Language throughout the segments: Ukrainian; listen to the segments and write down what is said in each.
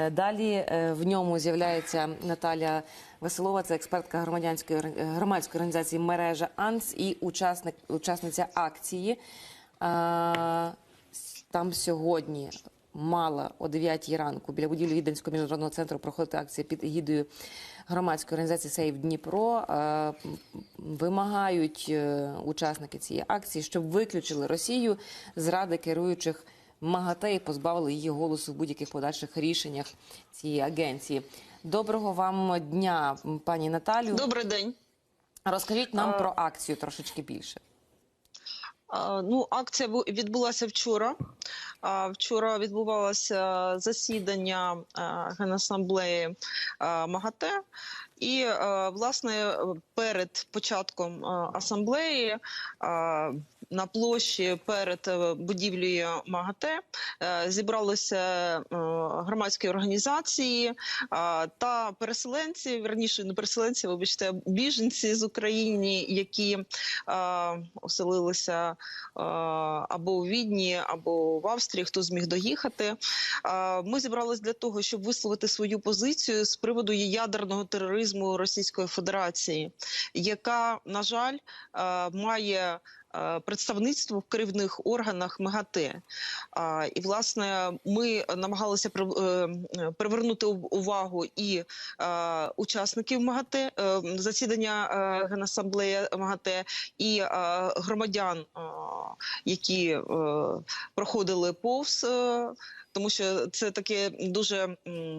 Е, Далі е, в ньому з'являється Наталя Веселова, це експертка громадянської громадської організації мережа АНС і учасник, учасниця акції. Там сьогодні мала о 9 ранку біля будівлі Віденського міжнародного центру проходити акція під егідою громадської організації Сейв Дніпро. Вимагають е, учасники цієї акції, щоб виключили Росію з ради керуючих МАГАТЕ і позбавили її голосу в будь-яких подальших рішеннях цієї агенції. Доброго вам дня, пані Наталю. Добрий день. Розкажіть нам А- про акцію трошечки більше. Ну, акція відбулася вчора. Вчора відбувалося засідання Генасамблеї МАГАТЕ. І, власне, перед початком асамблеї на площі перед е, будівлею МАГАТЕ е, зібралися е, громадські організації та переселенці, верніше не переселенці, вибачте, біженці з України, які оселилися або у Відні, або в Австрії, хто зміг доїхати. Ми зібрались для того, щоб висловити свою позицію з приводу ядерного тероризму Російської Федерації, яка, на жаль, має представництво в керівних органах МАГАТЕ. І, власне, ми намагалися е, привернути увагу і е, учасників МАГАТЕ, е, засідання е, Генасамблеї МАГАТЕ і е, громадян, е, які е, проходили повз. Е, Тому що це таке дуже е,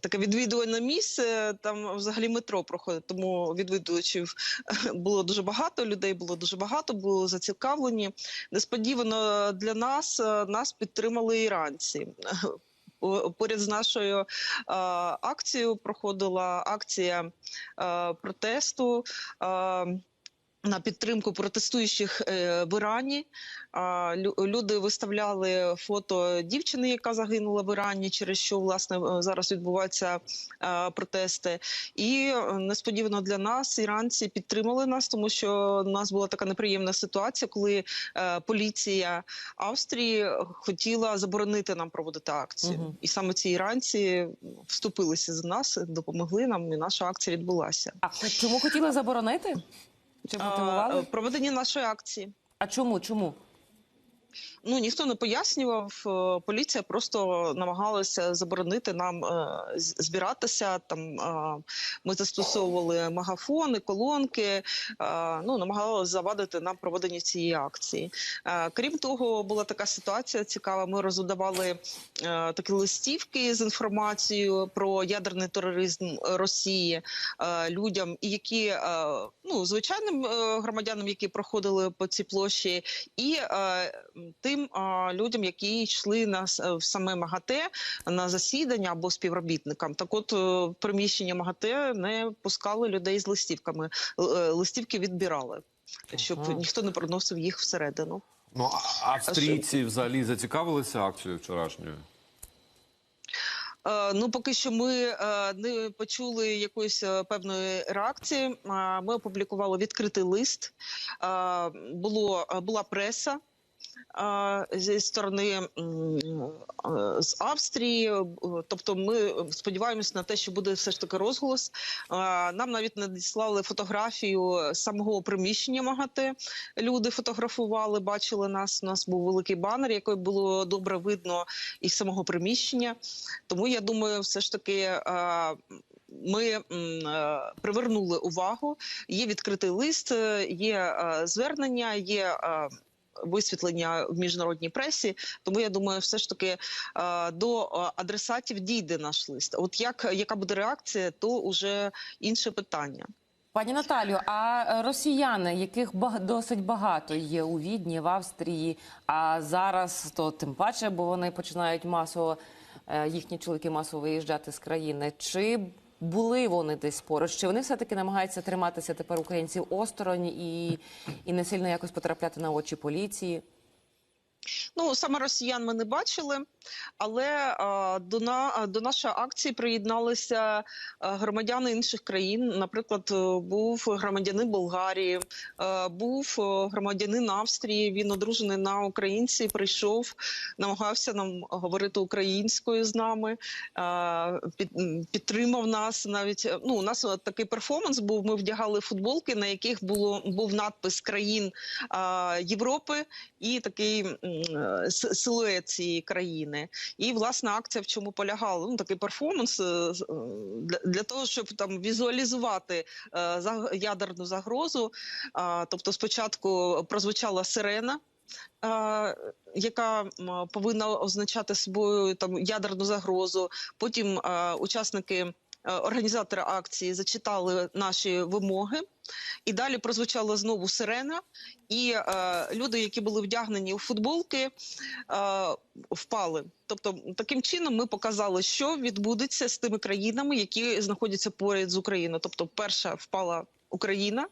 таке відвідуване місце. Там взагалі метро проходить. Тому відвідувачів було дуже багато. Людей було дуже багато, були зацікавлені. Несподівано для нас е, нас підтримали іранці. Поряд з нашою е, акцією проходила акція е, протесту. Е, на підтримку протестуючих е, в Ірані люди виставляли фото дівчини, яка загинула в Ірані, через що власне е, зараз відбуваються е, протести. І несподівано для нас іранці підтримали нас, тому що у нас була така неприємна ситуація, коли поліція Австрії хотіла заборонити нам проводити акцію. Мгм. І саме ці іранці вступилися за нас, допомогли нам, і наша акція відбулася. А чому хотіли заборонити? Чи мотивували? е, проведення нашої акції. А чому? Чому? Ну ніхто не пояснював. е, Поліція просто намагалася заборонити нам е, збиратися. Там е, ми застосовували магафони, колонки. Ну намагалися завадити нам проведення цієї акції. Крім того, була така ситуація цікава. Ми роздавали такі листівки з інформацією про ядерний тероризм Росії людям, які ну звичайним громадянам, які проходили по цій площі, і тим а, людям, які йшли на в саме МАГАТЕ на засідання або співробітникам. Так, от е, приміщення МАГАТЕ не пускали людей з листівками. Е, Листівки відбирали, щоб Ага. ніхто не приносив їх всередину. Ну, а австрійці взагалі зацікавилися акцією вчорашньою? Е, Ну, поки що ми е, не почули якоїсь е, певної реакції. Е, Ми опублікували відкритий лист. Е, Було е, була преса. Зі сторони е, з Австрії, тобто ми сподіваємось на те, що буде все ж таки розголос. Нам навіть надіслали фотографію самого приміщення МАГАТЕ. Люди фотографували, бачили нас. У нас був великий банер, який було добре видно із самого приміщення. Тому я думаю, все ж таки. е, Ми е, привернули увагу. Є відкритий лист, є звернення, є висвітлення в міжнародній пресі. Тому я думаю, все ж таки е, до е, адресатів дійде наш лист. От як яка буде реакція, то вже інше питання. Пані Наталю, а росіяни, яких досить багато є у Відні, в Австрії, а зараз то тим паче, бо вони починають масово е, їхні чоловіки масово виїжджати з країни. Чи були вони десь поруч? Чи вони все таки намагаються триматися тепер українців осторонь і, і не сильно якось потрапляти на очі поліції? Ну саме росіян ми не бачили. Але до, на, до нашої акції приєдналися е, громадяни інших країн. Наприклад, е, був громадянин Болгарії, е, був громадянин Австрії. Він одружений на українці. Прийшов, намагався нам говорити українською з нами, під, підтримав нас. Навіть ну у нас такий перформанс був. Ми вдягали футболки, на яких було був надпис країн Європи і такий силует цієї країни. І власне акція в чому полягала? Ну такий перформанс е, е, для, для того, щоб там візуалізувати е, ядерну загрозу. Тобто, спочатку прозвучала сирена. Яка повинна означати собою там ядерну загрозу. Потім е, учасники, організатори акції зачитали наші вимоги, і далі прозвучала знову сирена. І е, люди, які були вдягнені у футболки, е, впали. Тобто, таким чином ми показали, що відбудеться з тими країнами, які знаходяться поряд з Україною. Тобто, перша впала Україна,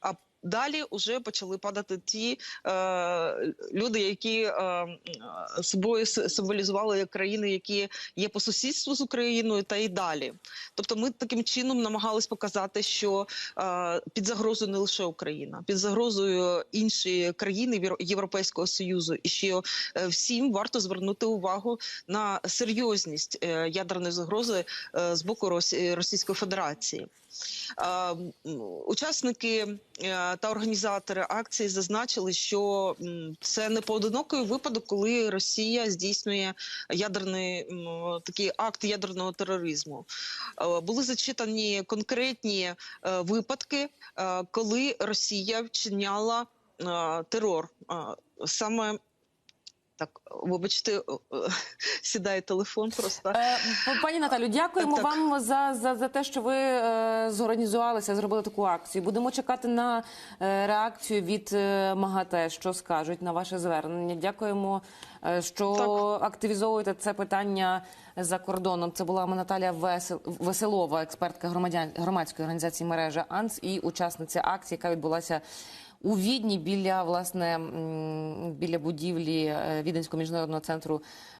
а далі вже почали падати ті е, люди, які е, е, собою символізували країни, які є по сусідству з Україною, та й далі. Тобто, ми таким чином намагались показати, що е, під загрозою не лише Україна, під загрозою інші країни Євро- Європейського союзу, і що е, всім варто звернути увагу на серйозність е, ядерної загрози з боку Росі- Російської Федерації. Е, Учасники та організатори акції зазначили, що це не поодинокий випадок, коли Росія здійснює ядерний такий акт ядерного тероризму. Е, Були зачитані конкретні е, випадки, е, коли Росія вчиняла терор. Саме так, вибачте, е, е, сідає телефон просто. Е, Пані Наталю, дякуємо Так, вам за, за, за те, що ви зорганізувалися, зробили таку акцію. Будемо чекати на реакцію від МАГАТЕ, що скажуть на ваше звернення. Дякуємо, що Так. активізовуєте це питання за кордоном. Це була Наталія Весел- Веселова, експертка громадян громадської організації мережа АНС і учасниця акції, яка відбулася. У Відні біля власне біля будівлі е, Віденського міжнародного центру